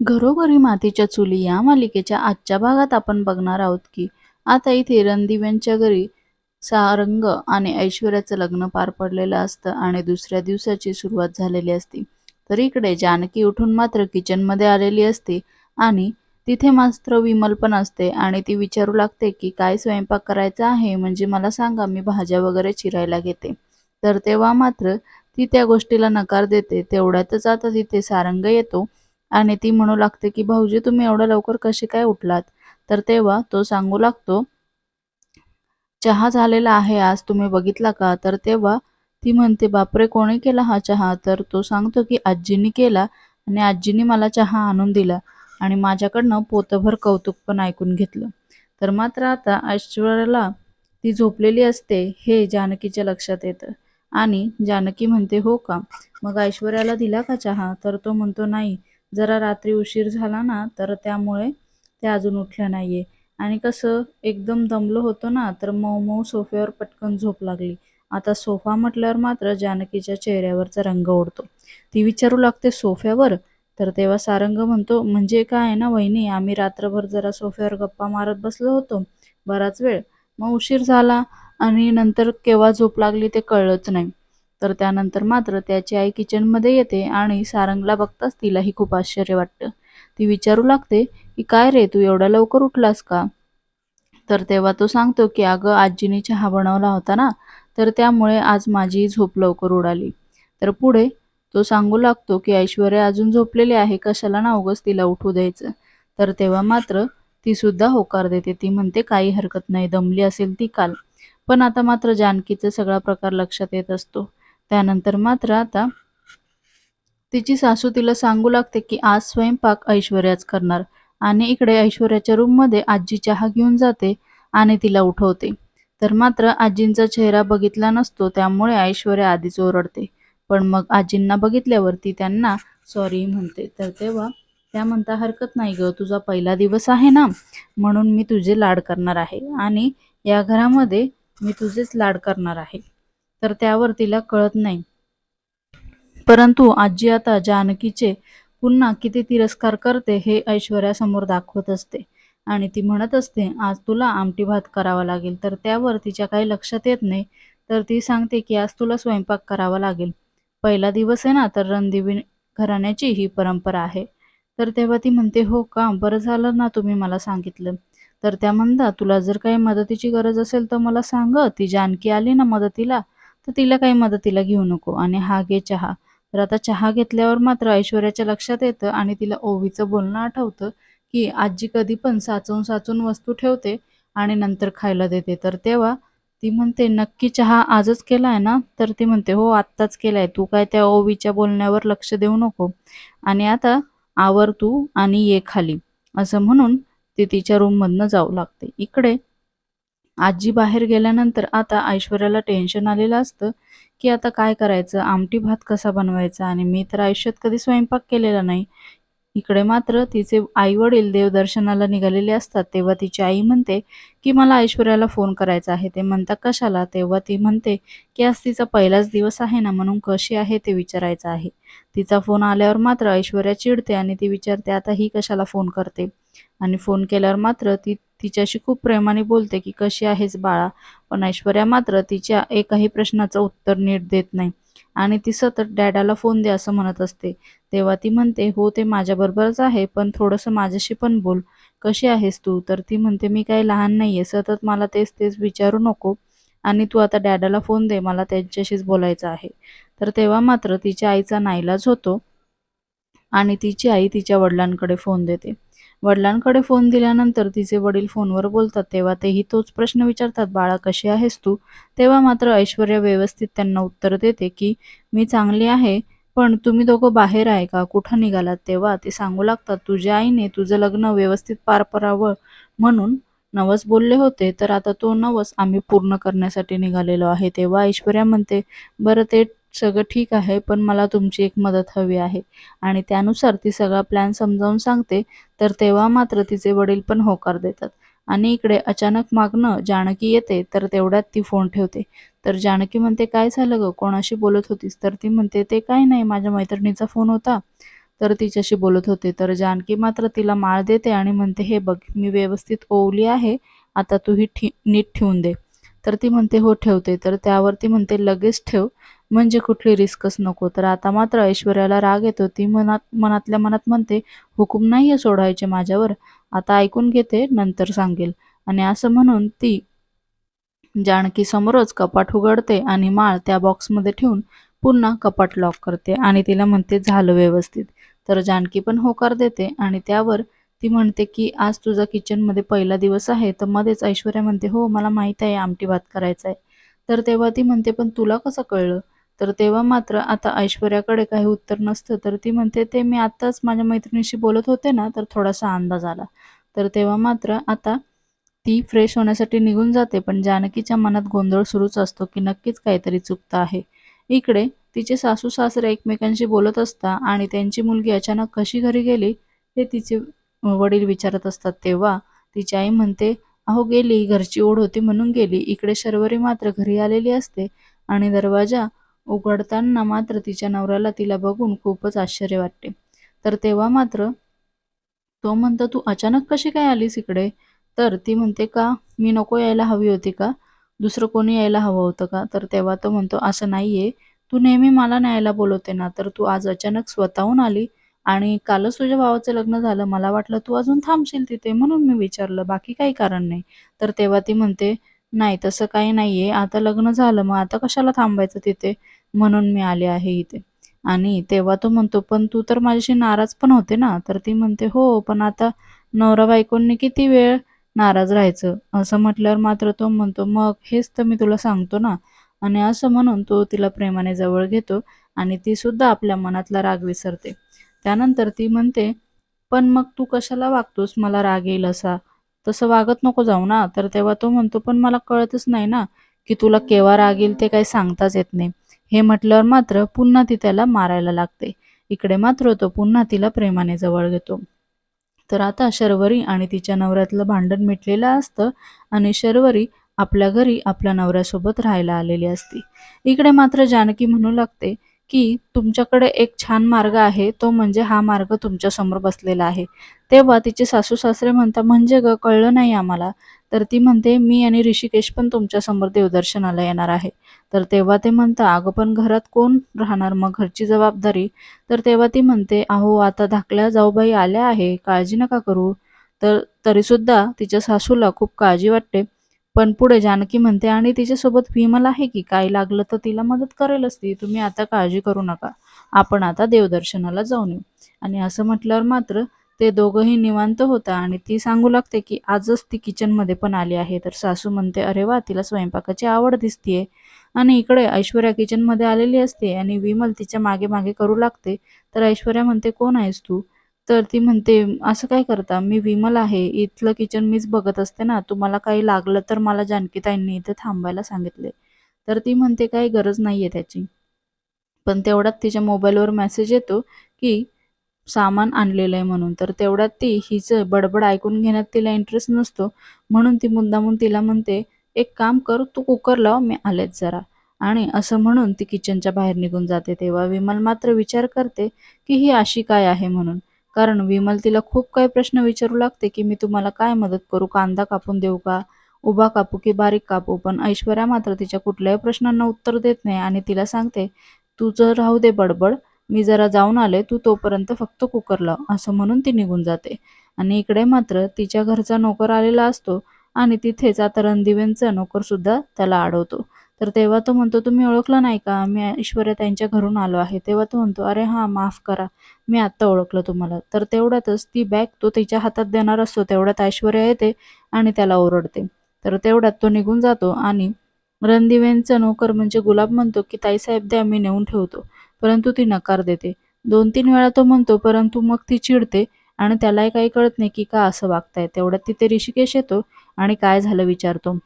घरोघरी मातीच्या चुली या मालिकेच्या आजच्या भागात आपण बघणार आहोत की आता इथे रणदिव्यांच्या घरी सारंग आणि ऐश्वर्याचं लग्न पार पडलेलं असतं आणि दुसऱ्या दिवसाची सुरुवात झालेली असते. तर इकडे जानकी उठून मात्र किचनमध्ये आलेली असते आणि तिथे मात्र विमल पण असते आणि ती विचारू लागते की काय स्वयंपाक करायचा आहे म्हणजे मला सांगा मी भाज्या वगैरे चिरायला घेते. तर तेव्हा मात्र ती त्या गोष्टीला नकार देते. तेवढ्यातच आता तिथे सारंग येतो आणि ती म्हणू लागते की भाऊजी तुम्ही एवढ्या लवकर कसे काय उठलात? तर तेव्हा तो सांगू लागतो चहा झालेला आहे आज तुम्ही बघितला का? तर तेव्हा ती म्हणते बापरे कोणी केला हा चहा? तर तो सांगतो की आजीनी केला आणि आजीनी मला चहा आणून दिला आणि माझ्याकडनं पोतभर कौतुक पण ऐकून घेतलं. तर मात्र आता ऐश्वर्याला ती झोपलेली असते हे जानकीच्या लक्षात येतं. आणि जानकी म्हणते हो का? मग ऐश्वर्याला दिला का चहा? तर तो म्हणतो नाही जरा रात्री उशीर झाला ना तर त्यामुळे ते अजून उठल्या आहे आणि कसं एकदम दमलो होतो ना तर मऊ मऊ सोफ्यावर पटकन झोप लागली. आता सोफा म्हटल्यावर मात्र जानकीच्या चेहऱ्यावरचा रंग ओढतो. ती विचारू लागते सोफ्यावर? तर तेव्हा सारंग म्हणतो म्हणजे काय ना वहिनी आम्ही रात्रभर जरा सोफ्यावर गप्पा मारत बसलो होतो बराच वेळ. मग उशीर झाला आणि नंतर केव्हा झोप लागली ते कळलंच नाही. तर त्यानंतर मात्र त्याची आई किचनमध्ये येते आणि सारंगला बघताच तिलाही खूप आश्चर्य वाटतं. ती विचारू लागते की काय रे तू एवढ्या लवकर उठलास का? तर तेव्हा तो सांगतो की अगं आजीने चहा बनवला होता ना तर त्यामुळे आज माझी झोप लवकर उडाली. तर पुढे तो सांगू लागतो की ऐश्वर्या अजून झोपलेली आहे कशाला ना उगस तिला उठू द्यायचं? तर तेव्हा मात्र ती सुद्धा होकार देते. ती म्हणते काही हरकत नाही दमली असेल ती काल. पण आता मात्र जानकीचा सगळा प्रकार लक्षात येत असतो. त्यानंतर मात्र आता तिची सासू तिला सांगू लागते की आज स्वयंपाक ऐश्वर्याच करणार आणि इकडे ऐश्वर्याच्या रूममध्ये आजी चहा घेऊन जाते आणि तिला उठवते. तर मात्र आजींचा चेहरा बघितला नसतो त्यामुळे ऐश्वर्या आधीच ओरडते. पण मग आजींना बघितल्यावर ती त्यांना सॉरी म्हणते. तर तेव्हा त्या म्हणता हरकत नाही ग तुझा पहिला दिवस आहे ना म्हणून मी तुझे लाड करणार आहे आणि या घरामध्ये मी तुझेच लाड करणार आहे. तर त्यावर तिला कळत नाही. परंतु आजी आता जानकीचे पुन्हा किती तिरस्कार करते हे ऐश्वर्यासमोर दाखवत असते. आणि ती म्हणत असते आज तुला आमटी भात करावा लागेल तर त्यावर तिच्या काही लक्षात येत नाही. तर ती सांगते की आज तुला स्वयंपाक करावा लागेल. पहिला दिवस आहे ना तर रणदिवी घराण्याची ही परंपरा आहे. तर तेव्हा ती म्हणते हो का? बरं झालं ना तुम्ही मला सांगितलं. तर त्या म्हणता तुला जर काही मदतीची गरज असेल तर मला सांग. ती जानकी आली ना मदतीला तर तिला काही मदतीला घेऊ नको. आणि हा घे चहा. तर आता चहा घेतल्यावर मात्र ऐश्वर्याच्या लक्षात येतं आणि तिला ओवीचं बोलणं आठवतं की आजी कधी पण साचवून साचून वस्तू ठेवते आणि नंतर खायला देते. तर तेव्हा ती म्हणते नक्की चहा आजच केला आहे ना? तर ती म्हणते हो आत्ताच केला आहे तू काय त्या ओवीच्या बोलण्यावर लक्ष देऊ नको. आणि आता आवर तू आणि ये खाली. असं म्हणून ती तिच्या रूममधनं जाऊ लागते. इकडे आजी बाहेर गेल्यानंतर आता ऐश्वर्याला टेन्शन आलेलं असतं की आता काय करायचं? आमटी भात कसा बनवायचा? आणि मी तर आयुष्यात कधी स्वयंपाक केलेला नाही. इकडे मात्र तिचे आई वडील देवदर्शनाला निघालेले असतात तेव्हा तिची आई म्हणते की मला ऐश्वर्याला फोन करायचा आहे. ते म्हणतात कशाला? तेव्हा ती म्हणते की आज तिचा पहिलाच दिवस आहे ना म्हणून कशी आहे ते विचारायचं आहे. तिचा फोन आल्यावर मात्र ऐश्वर्या चिडते आणि ती विचारते आता ही कशाला फोन करते? आणि फोन केल्यावर मात्र ती तिच्याशी खूप प्रेमाने बोलते की कशी आहेस बाळा? पण ऐश्वर्या मात्र तिच्या एकाही प्रश्नाचं उत्तर नीट देत नाही. आणि ती सतत डॅडाला फोन दे असं म्हणत असते. तेव्हा ती म्हणते हो ते माझ्याबरोबरच आहे पण थोडंसं माझ्याशी पण बोल. कशी आहेस तू? तर ती म्हणते मी काही लहान नाही आहे सतत मला तेच तेच विचारू नको आणि तू आता डॅडाला फोन दे. मला त्यांच्याशीच बोलायचं आहे. तर तेव्हा मात्र तिच्या आईचा नाईलाज होतो आणि तिची आई तिच्या वडिलांकडे फोन देते. वडिलांकडे फोन दिल्यानंतर तिचे वडील फोनवर बोलतात तेव्हा तेही तोच प्रश्न विचारतात बाळा कशी आहेस तू? तेव्हा मात्र ऐश्वर्या व्यवस्थित त्यांना उत्तर देते की मी चांगली आहे पण तुम्ही दोघं बाहेर आहे का? कुठं निघालात? तेव्हा ते सांगू लागतात तुझ्या आईने तुझं लग्न व्यवस्थित पार पडावं म्हणून नवस बोलले होते तर आता तो नवस आम्ही पूर्ण करण्यासाठी निघालेलो आहे. तेव्हा ऐश्वर्या म्हणते बरं ते सगळं ठीक आहे पण मला तुमची एक मदत हवी आहे. आणि त्यानुसार ती सगळा प्लॅन समजावून सांगते तर तेव्हा मात्र तिचे वडील पण होकार देतात. आणि इकडे अचानक मागणं जानकी येते तर तेवढ्यात ती फोन ठेवते. तर जानकी म्हणते काय झालं ग? कोणाशी बोलत होतीस? तर ती म्हणते ते काय नाही माझ्या मैत्रिणीचा फोन होता. तर तिच्याशी बोलत होते. तर जानकी मात्र तिला माळ देते आणि म्हणते हे बघ मी व्यवस्थित ओवली आहे आता तू ही ठी नीट ठेवून दे. तर ती म्हणते हो ठेवते. तर त्यावर ती म्हणते लगेच ठेव. म्हणजे कुठली रिस्कच नको. तर आता मात्र ऐश्वर्याला राग येतो. ती मनात मनातल्या मनात म्हणते हुकूम नाही आहे सोडायचे माझ्यावर. आता ऐकून घेते नंतर सांगेल. आणि असं म्हणून ती जानकी समोरच कपाट उघडते आणि माळ त्या बॉक्समध्ये ठेवून पुन्हा कपाट लॉक करते आणि तिला म्हणते झालं व्यवस्थित. तर जानकी पण होकार देते आणि त्यावर ती म्हणते की आज तुझा किचनमध्ये पहिला दिवस आहे तर मध्येच ऐश्वर्या म्हणते हो मला माहीत आहे आमटी भात करायचा आहे. तर तेव्हा ती म्हणते पण तुला कसं कळलं? तर तेव्हा मात्र आता ऐश्वर्याकडे काही उत्तर नसतं. तर ती म्हणते ते मी आत्ताच माझ्या मैत्रिणीशी बोलत होते ना तर थोडासा अंदाज आला. तर तेव्हा मात्र आता ती फ्रेश होण्यासाठी निघून जाते पण जानकीच्या मनात गोंधळ सुरूच असतो की नक्कीच काहीतरी चुकतं आहे. इकडे तिचे सासू सासरे एकमेकांशी बोलत असता आणि त्यांची मुलगी अचानक कशी घरी गेली हे तिचे वडील विचारत असतात. तेव्हा तिची आई म्हणते अहो गेली घरची ओढ होती म्हणून गेली. इकडे शर्वरी मात्र घरी आलेली असते आणि दरवाजा उघडताना मात्र तिच्या नवऱ्याला तिला बघून खूपच आश्चर्य वाटते. तर तेव्हा मात्र तो म्हणतो तू अचानक कशी काय आलीस इकडे? तर ती म्हणते का? मी नको यायला हवी होती का? दुसरं कोणी यायला हवं होतं का? तर तेव्हा तो म्हणतो असं नाहीये. तू नेहमी मला न्यायला बोलवते ना तर तू आज अचानक स्वतःहून आली आणि कालच तुझ्या भावाचं लग्न झालं. मला वाटलं तू अजून थांबशील तिथे म्हणून मी विचारलं. बाकी काही कारण नाही. तर तेव्हा ती म्हणते नाही तसं काही नाहीये. आता लग्न झालं मग आता कशाला थांबायचं तिथे? म्हणून मी आले आहे इथे. आणि तेव्हा तो म्हणतो पण तू तर माझ्याशी नाराज पण होते ना. तर ती म्हणते हो पण आता नवरा बायकोंनी किती वेळ नाराज राहायचं? असं म्हटल्यावर मात्र तो म्हणतो मग हेच तर मी तुला सांगतो ना. आणि असं म्हणून तो तिला प्रेमाने जवळ घेतो आणि ती सुद्धा आपल्या मनातला राग विसरते. त्यानंतर ती म्हणते पण मग तू कशाला वागतोस? मला राग येईल असा. तसं वागत नको जाऊ ना. तर तेव्हा तो म्हणतो पण मला कळतच नाही ना की तुला केव्हा राग येईल ते काही सांगताच येत नाही. हे म्हटल्यावर मात्र पुन्हा ती त्याला मारायला लागते. इकडे मात्र तो पुन्हा तिला प्रेमाने जवळ घेतो. तर आता शर्वरी आणि तिच्या नवऱ्यातलं भांडण मिटलेलं असतं आणि शर्वरी आपल्या घरी आपल्या नवऱ्यासोबत राहायला आलेली असते. इकडे मात्र जानकी म्हणू लागते की तुमच्याकडे एक छान मार्ग आहे तो म्हणजे हा मार्ग तुमच्यासमोर बसलेला आहे. तेव्हा तिचे सासू सासरे म्हणता म्हणजे ग कळलं नाही आम्हाला. तर ती म्हणते मी आणि ऋषिकेश पण तुमच्यासमोर देवदर्शनाला येणार आहे. तर तेव्हा ते म्हणता अगं पण घरात कोण राहणार? मग घरची जबाबदारी. तर तेव्हा ती म्हणते अहो आता धाकल्या जाऊबाई आल्या आहे काळजी नका करू. तर तरीसुद्धा तिच्या सासूला खूप काळजी वाटते. पण पुढे जानकी म्हणते आणि तिच्यासोबत विमल आहे की? काय लागलं तर तिला मदत करेलच ती तुम्ही आता काळजी करू नका. आपण आता देवदर्शनाला जाऊन येऊ. आणि असं म्हटल्यावर मात्र ते दोघंही निवांत होता आणि ती सांगू लागते की आजच ती किचनमध्ये पण आली आहे. तर सासू म्हणते अरे वा तिला स्वयंपाकाची आवड दिसतीये. आणि इकडे ऐश्वर्या किचनमध्ये आलेली असते आणि विमल तिच्यामागे मागे करू लागते. तर ऐश्वर्या म्हणते कोण आहेस तू? तर ती म्हणते असं काय करता? मी विमल आहे. इथलं किचन मीच बघत असते ना. तुम्हाला काही लागलं तर मला जानकीताईंनी इथे थांबायला सांगितले. तर ती म्हणते काही गरज नाही आहे त्याची. पण तेवढ्यात तिच्या मोबाईलवर मेसेज येतो की सामान आणलेलं आहे म्हणून. तर तेवढ्यात ती हिचं बडबड ऐकून घेण्यात तिला इंटरेस्ट नसतो. म्हणून ती मुद्दामून तिला म्हणते एक काम कर तू कुकर लाव मी आलेच जरा. आणि असं म्हणून ती किचनच्या बाहेर निघून जाते. तेव्हा विमल मात्र विचार करते की ही अशी काय आहे म्हणून? कारण विमल तिला खूप काही प्रश्न विचारू लागते की मी तुम्हाला काय मदत करू? कांदा कापून देऊ का? उभा कापू की बारीक कापू? पण ऐश्वर्या मात्र तिच्या कुठल्याही प्रश्नांना उत्तर देत नाही आणि तिला सांगते तुझं राहू दे बडबड मी जरा जाऊन आले तू तोपर्यंत फक्त कुकर लाव असं म्हणून ती निघून जाते. आणि इकडे मात्र तिच्या घरचा नोकर आलेला असतो आणि तिथेच आता रणदिवेंचा नोकर सुद्धा त्याला अडवतो तर तेव्हा तो म्हणतो तुम्ही ओळखलं नाही का? मी ऐश्वर्या त्यांच्या घरून आलो आहे. तेव्हा तो म्हणतो अरे हां माफ करा. मी आत्ता ओळखलं तुम्हाला. तर तेवढ्यातच ती बॅग तो तिच्या हातात देणार असतो. तेवढ्यात ऐश्वर्या येते आणि त्याला ओरडते. तर तेवढ्यात तो निघून जातो आणि रणदिवेंचा नोकर म्हणजे गुलाब म्हणतो की ताईसाहेब द्या मी नेऊन ठेवतो. परंतु ती नकार देते. दोन तीन वेळा तो म्हणतो परंतु मग ती चिडते आणि त्यालाही काही कळत नाही की का असं वागताय. तेवढ्यात तिथे ऋषिकेश येतो आणि काय झालं विचारतो.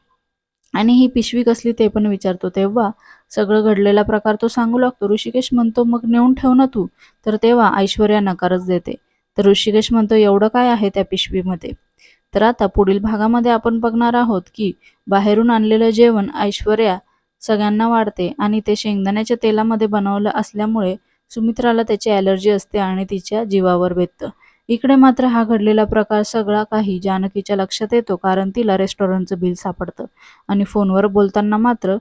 आणि ही पिशवी कसली ते पण विचारतो. तेव्हा सगळं घडलेला प्रकार तो सांगू लागतो. ऋषिकेश म्हणतो मग नेऊन ठेव ना तू. तर तेव्हा ऐश्वर्या नकारच देते. तर ऋषिकेश म्हणतो एवढं काय आहे त्या पिशवीमध्ये? तर आता पुढील भागामध्ये आपण बघणार आहोत की बाहेरून आणलेलं जेवण ऐश्वर्या सगळ्यांना वाढते आणि ते शेंगदाण्याच्या तेलामध्ये बनवलं असल्यामुळे सुमित्राला त्याची ॲलर्जी असते आणि तिच्या जीवावर बेततं. इकडे मात्र हा घडलेला प्रकार सगळा काही जानकीच्या लक्षात येतो कारण तिला रेस्टॉरंटचं बिल सापडतं. आणि फोनवर बोलताना मात्र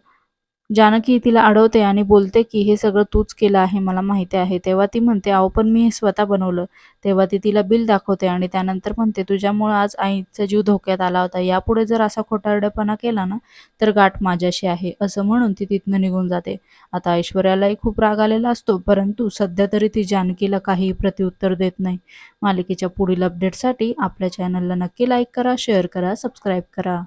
जानकी तिला अडवते आणि बोलते की हे सगळं तूच केलं आहे मला माहिती आहे. तेव्हा ती म्हणते अहो पण मी हे स्वतः बनवलं. तेव्हा ती तिला बिल दाखवते आणि त्यानंतर म्हणते तुझ्यामुळं आज आईचा जीव धोक्यात आला होता. यापुढे जर असा खोटारडेपणा केला ना तर गाठ माझ्याशी आहे. असं म्हणून ती तिथनं निघून जाते. आता ऐश्वर्यालाही खूप राग आलेला असतो परंतु सध्या तरी ती जानकीला काहीही प्रत्युत्तर देत नाही. मालिकेच्या पुढील अपडेटसाठी आपल्या चॅनलला नक्की लाईक करा शेअर करा सबस्क्राईब करा.